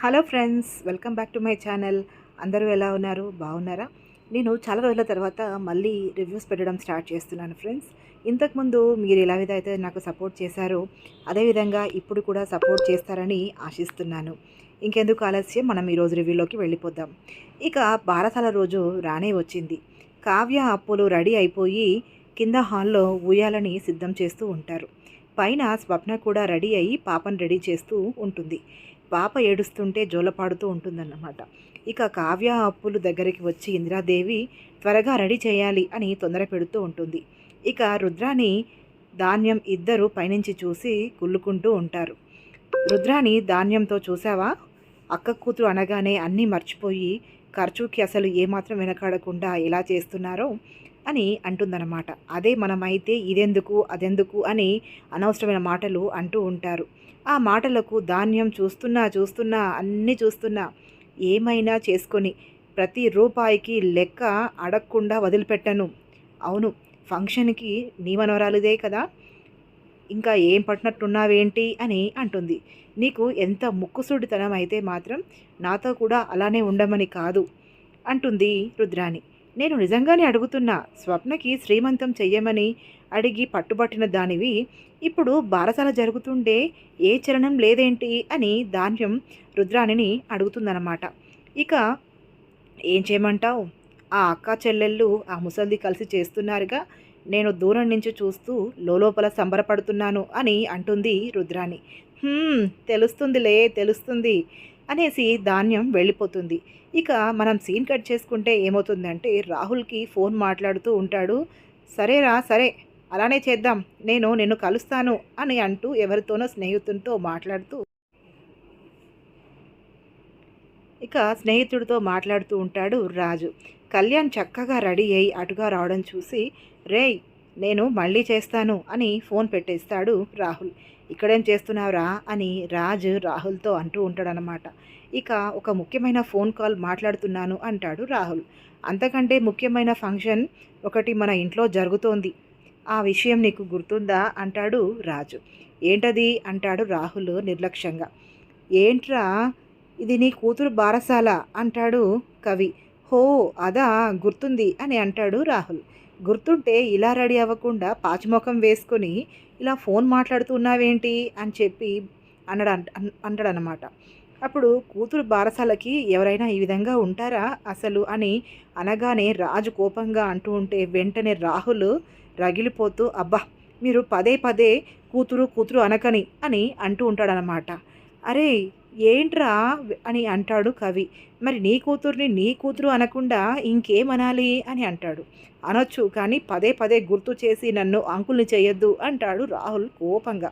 Hello friends welcome back to my channel. అందరూ ఎలా ఉన్నారు? బాగున్నారా? నేను చాలా రోజుల తర్వాత మళ్ళీ రివ్యూస్ పెట్టడం స్టార్ట్ చేస్తున్నాను ఫ్రెండ్స్. ఇంతకుముందు మీరు ఎలా విధైతే నాకు సపోర్ట్ చేశారో అదేవిధంగా ఇప్పుడు కూడా సపోర్ట్ చేస్తారని ఆశిస్తున్నాను. ఇంకెందుకు ఆలస్యం? మనం ఈరోజు రివ్యూలోకి వెళ్ళిపోదాం. ఇక బారసాల రోజు రానే వచ్చింది. కావ్య అప్పులు రెడీ అయిపోయి కింద హాల్లో ఉయ్యాలని సిద్ధం చేస్తూ ఉంటారు. పైన స్వప్న కూడా రెడీ అయ్యి పాపను రెడీ చేస్తూ ఉంటుంది. పాప ఏడుస్తుంటే జోలపాడుతూ ఉంటుందన్నమాట. ఇక కావ్య అప్పులు దగ్గరికి వచ్చి ఇందిరాదేవి త్వరగా రెడీ చేయాలి అని తొందర పెడుతూ ఉంటుంది. ఇక రుద్రాని ధాన్యం ఇద్దరు పైనుంచి చూసి కుళ్ళుకుంటూ ఉంటారు. రుద్రాని ధాన్యంతో చూసావా అక్క కూతురు అనగానే అన్నీ మర్చిపోయి ఖర్చుకి అసలు ఏమాత్రం వెనకాడకుండా ఎలా చేస్తున్నారో అని అంటుందన్నమాట. అదే మనమైతే ఇదెందుకు అదెందుకు అని అనవసరమైన మాటలు అంటూ ఉంటారు. ఆ మాటలకు ధాన్యం చూస్తున్నా చూస్తున్నా అన్నీ చూస్తున్నా ఏమైనా చేసుకొని ప్రతి రూపాయికి లెక్క అడగకుండా వదిలిపెట్టను. అవును ఫంక్షన్కి నీ మనవరాలిదే కదా ఇంకా ఏం పట్టినట్టున్నావేంటి అని అంటుంది. నీకు ఎంత ముక్కుసూడితనం అయితే మాత్రం నాతో కూడా అలానే ఉండమని కాదు అంటుంది రుద్రాణి. నేను నిజంగానే అడుగుతున్నా స్వప్నకి శ్రీమంతం చెయ్యమని అడిగి పట్టుబట్టిన దానివి ఇప్పుడు బారసాల జరుగుతుండే ఏ చలనం లేదేంటి? అని ధాన్యం రుద్రాణిని అడుగుతుందన్నమాట. ఇక ఏం చేయమంటావు? ఆ అక్క చెల్లెళ్ళు ఆ ముసల్ది కలిసి చేస్తున్నారుగా నేను దూరం నుంచి చూస్తూ లోపల సంబరపడుతున్నాను అని అంటుంది రుద్రాణి. తెలుస్తుందిలే తెలుస్తుంది. అనేసి ధాన్యం వెళ్ళిపోతుంది. ఇక మనం సీన్ కట్ చేసుకుంటే ఏమవుతుందంటే రాహుల్కి ఫోన్ మాట్లాడుతూ ఉంటాడు సరేరా సరే అలానే చేద్దాం నేను నిన్ను కలుస్తాను అని అంటూ ఎవరితోనో స్నేహితునితో మాట్లాడుతూ ఇక స్నేహితుడితో మాట్లాడుతూ ఉంటాడు రాజు. కళ్యాణ్ చక్కగా రెడీ అయి అటుగా రావడం చూసి రేయ్ నేను మళ్ళీ చేస్తాను అని ఫోన్ పెట్టేస్తాడు రాహుల్. ఇక్కడేం చేస్తున్నావురా అని రాజు రాహుల్తో అంటూ ఉంటాడనమాట ఇక ఒక ముఖ్యమైన ఫోన్ కాల్ మాట్లాడుతున్నాను అంటాడు రాహుల్. అంతకంటే ముఖ్యమైన ఫంక్షన్ ఒకటి మన ఇంట్లో జరుగుతోంది. ఆ విషయం నీకు గుర్తుందా అంటాడు రాజు. ఏంటది? అంటాడు రాహుల్ నిర్లక్ష్యంగా. ఏంట్రా? ఇది నీ కూతురు బారసాల అంటాడు కవి. హో అదా గుర్తుంది అని అంటాడు రాహుల్. గుర్తుంటే ఇలా రెడీ అవ్వకుండా పాచిముఖం వేసుకొని ఇలా ఫోన్ మాట్లాడుతున్నావేంటి అని చెప్పి అన్నాడు అంటాడనమాట అప్పుడు కూతురు బారసాలకి ఎవరైనా ఈ విధంగా ఉంటారా అసలు అని అనగానే రాజు కోపంగా అంటూ ఉంటే వెంటనే రాహుల్ రగిలిపోతూ అబ్బా మీరు పదే పదే కూతురు కూతురు అనకని అని అంటూ ఉంటాడనమాట అరే ఏంట్రా అని అంటాడు కవి. మరి నీ కూతుర్ని నీ కూతురు అనకుండా ఇంకేమనాలి అని అంటాడు. అనొచ్చు కానీ పదే పదే గుర్తు చేసి నన్ను అంకుల్ని చేయొద్దు అంటాడు రాహుల్ కోపంగా.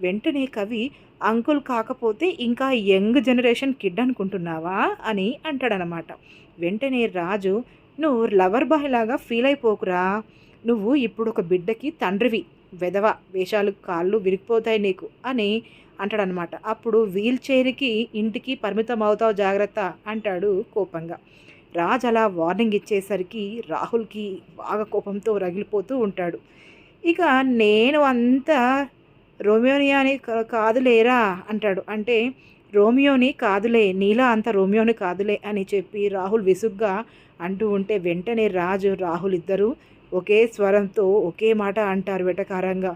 వెంటనే కవి అంకుల్ కాకపోతే ఇంకా యంగ్ జనరేషన్ కిడ్ అనుకుంటున్నావా అని అంటాడనమాట. వెంటనే రాజు నువ్వు లవర్ బాయ్ లాగా ఫీల్ అయిపోకురా. నువ్వు ఇప్పుడు ఒక బిడ్డకి తండ్రివి. వెధవ వేషాలు కాళ్ళు విరిగిపోతాయి నీకు అని అంటాడనమాట. అప్పుడు వీల్ చైర్కి ఇంటికి పరిమితం అవుతావు జాగ్రత్త అంటాడు కోపంగా. రాజ్ అలా వార్నింగ్ ఇచ్చేసరికి రాహుల్కి బాగా కోపంతో రగిలిపోతూ ఉంటాడు. ఇక నేను అంతా రోమియోనియాని కాదులేరా అంటాడు. అంటే రోమియోని కాదులే నీలా అంత రోమియోని కాదులే అని చెప్పి రాహుల్ విసుగ్గా అంటూ ఉంటే వెంటనే రాజు రాహుల్ ఇద్దరూ ఒకే స్వరంతో ఒకే మాట అంటారు వెటకారంగా.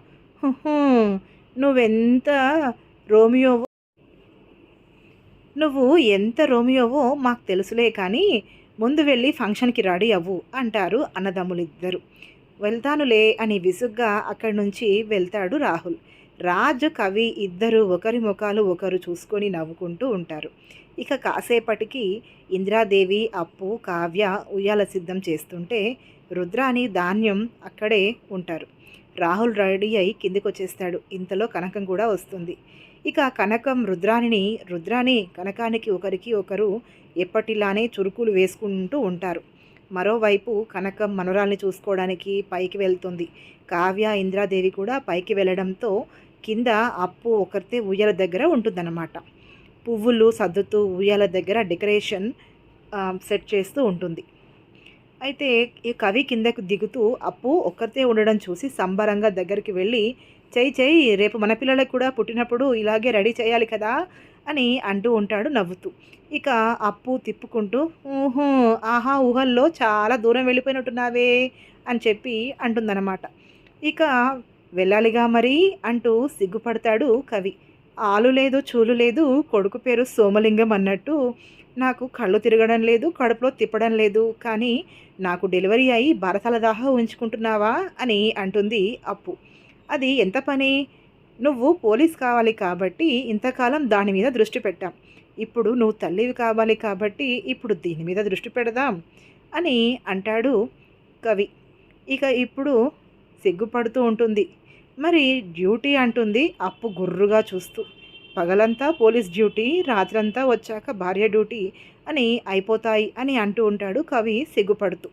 నువ్వెంత రోమియోవో నువ్వు ఎంత రోమియోవో మాకు తెలుసులే కానీ ముందు వెళ్ళి ఫంక్షన్కి రెడీ అవ్వు అంటారు అన్నదమ్ములిద్దరు. వెళ్తానులే అని విసుగ్గా అక్కడి నుంచి వెళ్తాడు రాహుల్. రాజు కవి ఇద్దరు ఒకరి ముఖాలు ఒకరు చూసుకొని నవ్వుకుంటూ ఉంటారు. ఇక కాసేపటికి ఇందిరాదేవి అప్పు కావ్య ఉయ్యాల సిద్ధం చేస్తుంటే రుద్రాని ధాన్యం అక్కడే ఉంటారు. రాహుల్ రెడీ అయి కిందికి వచ్చేస్తాడు ఇంతలో కనకం కూడా వస్తుంది. ఇక కనకం రుద్రాణిని రుద్రాణి కనకానికి ఒకరికి ఒకరు ఎప్పటిలానే చురుకులు వేసుకుంటూ ఉంటారు. మరోవైపు కనకం మనోరాల్ని చూసుకోవడానికి పైకి వెళ్తుంది. కావ్య ఇంద్రాదేవి కూడా పైకి వెళ్ళడంతో కింద అప్పు ఒకరితే ఉయ్యాల దగ్గర ఉంటుందన్నమాట. పువ్వులు సర్దుతూ ఉయ్యాల దగ్గర డెకరేషన్ సెట్ చేస్తూ ఉంటుంది. అయితే ఈ కవి కిందకు దిగుతూ అప్పు ఒక్కరితే ఉండడం చూసి సంబరంగా దగ్గరికి వెళ్ళి చేయి చేయి రేపు మన పిల్లలకు కూడా పుట్టినప్పుడు ఇలాగే రెడీ చేయాలి కదా అని అంటూ ఉంటాడు నవ్వుతూ. ఇక అప్పు తిప్పుకుంటూ ఊహూ ఆహా ఊహల్లో చాలా దూరం వెళ్ళిపోయినట్టున్నావే అని చెప్పి అంటుందన్నమాట. ఇక వెళ్ళాలిగా మరి అంటూ సిగ్గుపడతాడు కవి. ఆలు లేదు చూలు లేదు కొడుకు పేరు సోమలింగం అన్నట్టు నాకు కళ్ళు తిరగడం లేదు కడుపులో తిప్పడం లేదు. కానీ నాకు డెలివరీ అయి బరసల దాహ ఉంచుకుంటున్నావా అని అంటుంది అప్పు. అది ఎంత పని? నువ్వు పోలీస్ కావాలి కాబట్టి ఇంతకాలం దాని మీద దృష్టి పెట్టాం. ఇప్పుడు నువ్వు తల్లివి కావాలి కాబట్టి ఇప్పుడు దీని మీద దృష్టి పెడదాం అని అంటాడు కవి. ఇక ఇప్పుడు సిగ్గుపడుతూ ఉంటుంది. మరి డ్యూటీ అంటుంది అప్పు గుర్రుగా చూస్తూ. పగలంతా పోలీస్ డ్యూటీ రాత్రంతా వచ్చాక భార్య డ్యూటీ అని అయిపోతాయి అని అంటూ ఉంటాడు కవి సిగ్గుపడుతూ.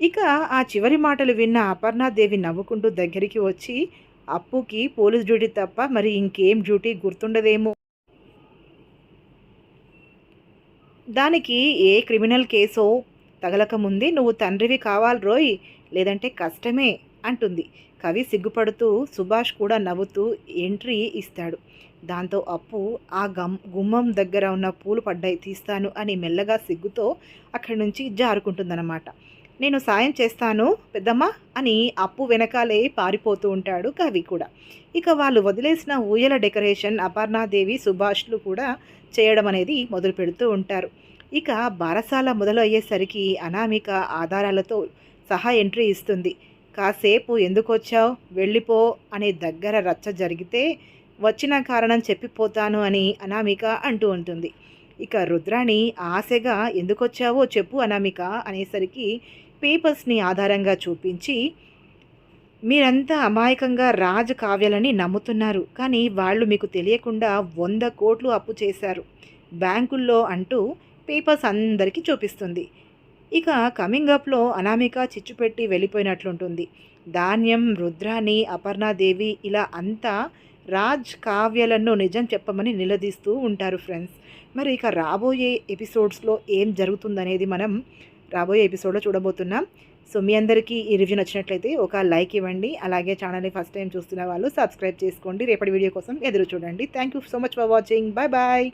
ఇక ఆ చివరి మాటలు విన్న అపర్ణాదేవి నవ్వుకుంటూ దగ్గరికి వచ్చి అప్పుకి పోలీస్ డ్యూటీ తప్ప మరి ఇంకేం డ్యూటీ గుర్తుండదేమో? దానికి ఏ క్రిమినల్ కేసో తగలకముందే నువ్వు తండ్రివి కావాలి రోయ్ లేదంటే కష్టమే అంటుంది. కవి సిగ్గుపడుతూ సుభాష్ కూడా నవ్వుతూ ఎంట్రీ ఇస్తాడు. దాంతో అప్పు ఆ గమ్ గుమ్మం దగ్గర ఉన్న పూలు పడ్డాయి తీస్తాను అని మెల్లగా సిగ్గుతో అక్కడి నుంచి జారుకుంటుందన్నమాట. నేను సాయం చేస్తాను పెద్దమ్మ అని అప్పు వెనకాలే పారిపోతూ ఉంటాడు కవి కూడా. ఇక వాళ్ళు వదిలేసిన ఊయల డెకరేషన్ అపర్ణాదేవి సుభాష్లు కూడా చేయడం అనేది మొదలు పెడుతూ ఉంటారు. ఇక బారసాల మొదలు అయ్యేసరికి అనామిక ఆధారాలతో సహా ఎంట్రీ ఇస్తుంది. కాసేపు ఎందుకొచ్చావు? వెళ్ళిపో అనే దగ్గర రచ్చ జరిగితే వచ్చిన కారణం చెప్పిపోతాను అని అనామిక అంటూ ఉంటుంది. ఇక రుద్రాణి ఆశగా ఎందుకొచ్చావో చెప్పు అనామిక అనేసరికి పేపర్స్ని ఆధారంగా చూపించి మీరంతా అమాయకంగా రాజ కావ్యాలని నమ్ముతున్నారు కానీ వాళ్ళు మీకు తెలియకుండా వంద కోట్లు అప్పు చేశారు బ్యాంకుల్లో అంటూ పేపర్స్ అందరికీ చూపిస్తుంది. ఇక కమింగ్ అప్లో అనామిక చిచ్చుపెట్టి వెళ్ళిపోయినట్లుంటుంది. ధాన్యం రుద్రాణి అపర్ణాదేవి ఇలా అంతా రాజ్ కావ్యలను నిజం చెప్పమని నిలదీస్తూ ఉంటారు ఫ్రెండ్స్ మరి ఇక రాబోయే ఎపిసోడ్స్లో ఏం జరుగుతుందనేది మనం రాబోయే ఎపిసోడ్లో చూడబోతున్నాం. సో మీ అందరికీ ఈ రివ్యూ నచ్చినట్లయితే ఒక లైక్ ఇవ్వండి. అలాగే ఛానల్ని ఫస్ట్ టైం చూస్తున్న వాళ్ళు సబ్స్క్రైబ్ చేసుకోండి. రేపటి వీడియో కోసం ఎదురు చూడండి. Thank you so much for watching bye bye